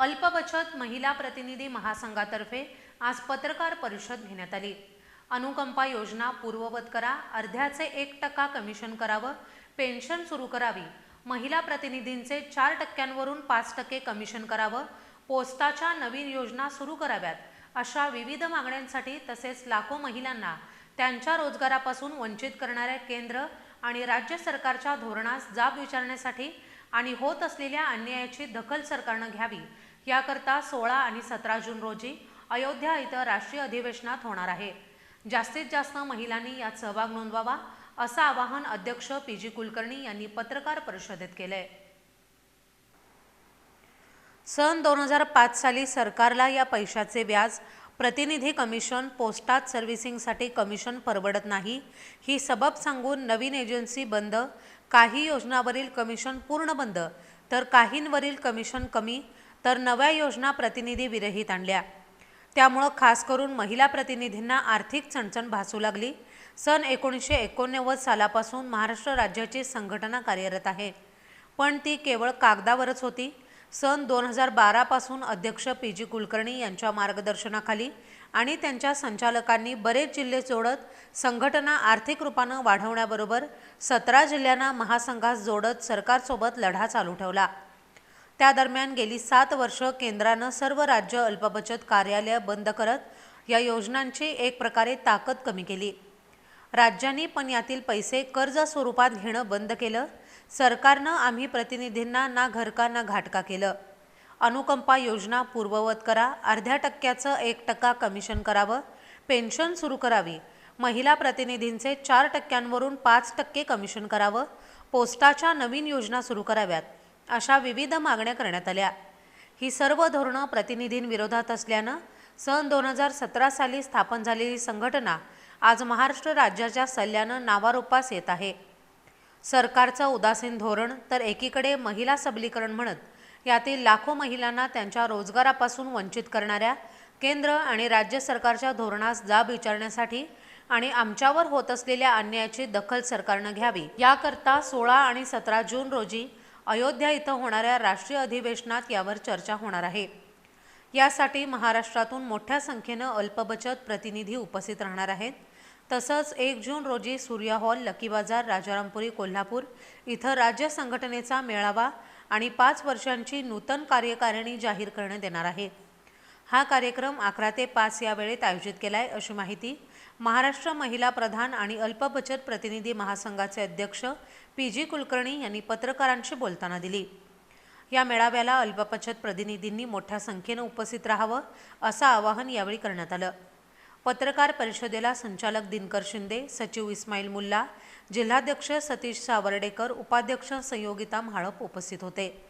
अल्पबचत महिला प्रतिनिधी महासंघातर्फे आज पत्रकार परिषद घेण्यात आली. अनुकंपा योजना पूर्ववत करा अर्ध्याचे एक टक्का कमिशन करावं पेन्शन सुरू करावी महिला प्रतिनिधींचे चार टक्क्यांवरून पाच टक्के कमिशन करावं पोस्टाच्या नवीन योजना सुरू कराव्यात अशा विविध मागण्यांसाठी तसेच लाखो महिलांना त्यांच्या रोजगारापासून वंचित करणाऱ्या केंद्र आणि राज्य सरकारच्या धोरणास जाब विचारण्यासाठी आणि होत असलेल्या अन्यायाची दखल सरकारनं घ्यावी याकरता सोळा आणि सतरा जून रोजी अयोध्या इथं राष्ट्रीय अधिवेशनात होणार आहे. जास्तीत जास्त महिलांनी यात सहभाग नोंदवावा असं आवाहन अध्यक्ष पी जी कुलकर्णी यांनी पत्रकार परिषदेत केलंय. सन दोन हजार पाच साली सरकारला या पैशाचे व्याज प्रतिनिधी कमिशन पोस्टात सर्व्हिसिंगसाठी कमिशन परवडत नाही ही सबब सांगून नवीन एजन्सी बंद काही योजनावरील कमिशन पूर्ण बंद तर काहींवरील कमिशन कमी तर नव्या योजना प्रतिनिधी विरहित आणल्या. त्यामुळं खास करून महिला प्रतिनिधींना आर्थिक चणचण भासू लागली. सन एकोणीसशे एकोणनव्वद सालापासून महाराष्ट्र राज्याची संघटना कार्यरत आहे. पण ती केवळ कागदावरच होती. सन दोन हजार बारापासून अध्यक्ष पी जी कुलकर्णी यांच्या मार्गदर्शनाखाली आणि त्यांच्या संचालकांनी बरेच जिल्हे जोडत संघटना आर्थिक रूपानं वाढवण्याबरोबर सतरा जिल्ह्यांना महासंघास जोडत सरकारसोबत लढा चालू ठेवला. त्या दरम्यान गेली सात वर्ष केंद्रानं सर्व राज्य अल्पबचत कार्यालय बंद करत या योजनांची एक प्रकारे ताकद कमी केली. राज्यांनी पण यातील पैसे कर्ज स्वरूपात घेणं बंद केलं. सरकारनं आम्ही प्रतिनिधींना ना घरका ना घाटका केलं. अनुकंपा योजना पूर्ववत करा. अर्ध्या टक्क्याचं एक टक्का कमिशन करावं. पेन्शन सुरू करावी. महिला प्रतिनिधींचे चार टक्क्यांवरून पाच टक्के कमिशन करावं. पोस्टाच्या नवीन योजना सुरू कराव्यात. अशा विविध मागण्या करण्यात आल्या. ही सर्व धोरणं प्रतिनिधींविरोधात असल्यानं सन दोन हजार सतरा साली स्थापन झालेली संघटना आज महाराष्ट्र राज्याच्या सल्ल्यानं नावारूपास येत आहे. सरकारचं उदासीन धोरण तर एकीकडे महिला सबलीकरण म्हणत यातील लाखो महिलांना त्यांच्या रोजगारापासून वंचित करणाऱ्या केंद्र आणि राज्य सरकारच्या धोरणास जाब विचारण्यासाठी आणि आमच्यावर होत असलेल्या अन्यायाची दखल सरकारनं घ्यावी याकरता सोळा आणि सतरा जून रोजी अयोध्या इथं होणाऱ्या राष्ट्रीय अधिवेशनात यावर चर्चा होणार आहे. यासाठी महाराष्ट्रातून मोठ्या संख्येनं अल्पबचत प्रतिनिधी उपस्थित राहणार आहेत. तसंच एक जून रोजी सूर्या हॉल लकी बाजार राजारामपुरी कोल्हापूर इथं राज्य संघटनेचा मेळावा आणि पाच वर्षांची नूतन कार्यकारिणी जाहीर करण्यात येणार आहे. हा कार्यक्रम अकरा ते पाच या वेळेत आयोजित केला आहे अशी माहिती महाराष्ट्र महिला प्रधान आणि अल्पबचत प्रतिनिधी महासंघाचे अध्यक्ष पी जी कुलकर्णी यांनी पत्रकारांशी बोलताना दिली. या मेळाव्याला अल्पबचत प्रतिनिधींनी मोठ्या संख्येनं उपस्थित राहावं असं आवाहन यावेळी करण्यात आलं. पत्रकार परिषदेला संचालक दिनकर शिंदे सचिव इस्माईल मुल्ला जिल्हाध्यक्ष सतीश सावर्डेकर उपाध्यक्ष संयोगिता म्हाळप उपस्थित होते.